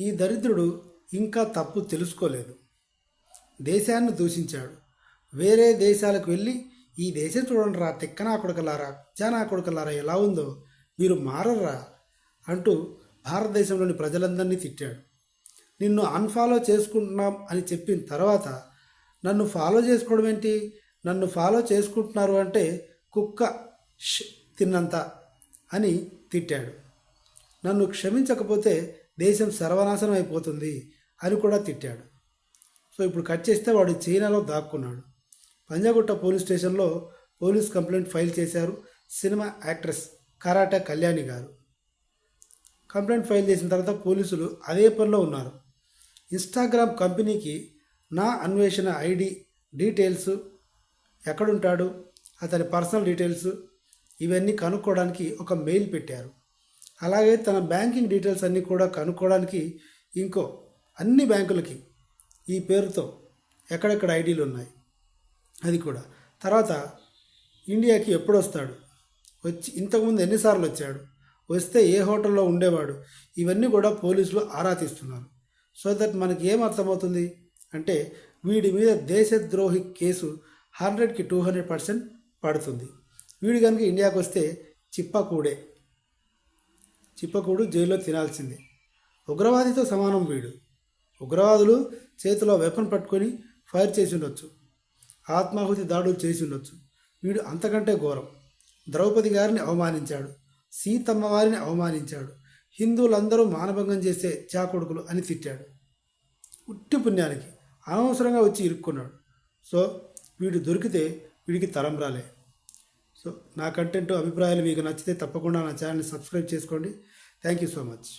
ఈ దరిద్రుడు ఇంకా తప్పు తెలుసుకోలేదు. దేశాన్ని దూషించాడు. వేరే దేశాలకు వెళ్ళి ఈ దేశం చూడండి రా తిక్కనా కొడుకలారా జానా కొడుకలారా ఎలా ఉందో మీరు మారర్రా అంటూ భారతదేశంలోని ప్రజలందరినీ తిట్టాడు. నిన్ను అన్ఫాలో చేసుకుంటున్నాం అని చెప్పిన తర్వాత నన్ను ఫాలో చేసుకోవడం ఏంటి? నన్ను ఫాలో చేసుకుంటున్నారు అంటే కుక్క ష్ తిన్నంత అని తిట్టాడు. నన్ను క్షమించకపోతే దేశం సర్వనాశనం అయిపోతుంది అని కూడా తిట్టాడు. సో ఇప్పుడు కట్ చేస్తే వాడు చైనాలో దాక్కున్నాడు. పంజాగుట్ట పోలీస్ స్టేషన్లో పోలీస్ కంప్లైంట్ ఫైల్ చేశారు cinema actress karate Kalyani garu. Complaint file చేసిన తర్వాత పోలీసులు అదే పనిలో ఉన్నారు. ఇన్స్టాగ్రామ్ కంపెనీకి నా అన్వేషణ ఐడి డీటెయిల్స్ ఎక్కడుంటాడు అతని పర్సనల్ డీటెయిల్స్ ఇవన్నీ కనుక్కోవడానికి ఒక మెయిల్ పెట్టారు. అలాగే తన బ్యాంకింగ్ డీటెయిల్స్ అన్నీ కూడా కనుక్కోవడానికి ఇంకో అన్ని బ్యాంకులకి ఈ పేరుతో ఎక్కడెక్కడ ఐడీలు ఉన్నాయి. అది కూడా. తర్వాత ఇండియాకి ఎప్పుడు వస్తాడు? వచ్చి ఇంతకుముందు ఎన్నిసార్లు వచ్చాడు? వస్తే ఏ హోటల్లో ఉండేవాడు? ఇవన్నీ కూడా పోలీసులు ఆరా తీస్తున్నారు. సో దట్ మనకి ఏం అర్థమవుతుంది? అంటే వీడి మీద దేశద్రోహి కేసు హండ్రెడ్కి టూ హండ్రెడ్ పర్సెంట్ పడుతుంది. వీడు కనుక ఇండియాకు వస్తే చిప్పకూడే. చిప్పకూడు జైల్లో తినాల్సిందే. ఉగ్రవాదితో సమానం వీడు. ఉగ్రవాదులు చేతిలో వెపన్ పట్టుకొని ఫైర్ చేసి ఉండొచ్చు. ఆత్మాహుతి దాడులు చేసి ఉండొచ్చు. వీడు అంతకంటే ఘోరం. ద్రౌపది గారిని అవమానించాడు. సీతమ్మ వారిని అవమానించాడు. హిందువులందరూ మానభంగం చేసే చాకొడుకులు అని తిట్టాడు. ఉట్టి పుణ్యానికి అనవసరంగా వచ్చి ఇరుక్కున్నాడు. సో వీడు దొరికితే వీడికి తరం రాలే. సో నా కంటెంట్ అభిప్రాయాలు మీకు నచ్చితే తప్పకుండా నా ఛానల్ని సబ్స్క్రైబ్ చేసుకోండి. Thank you so much.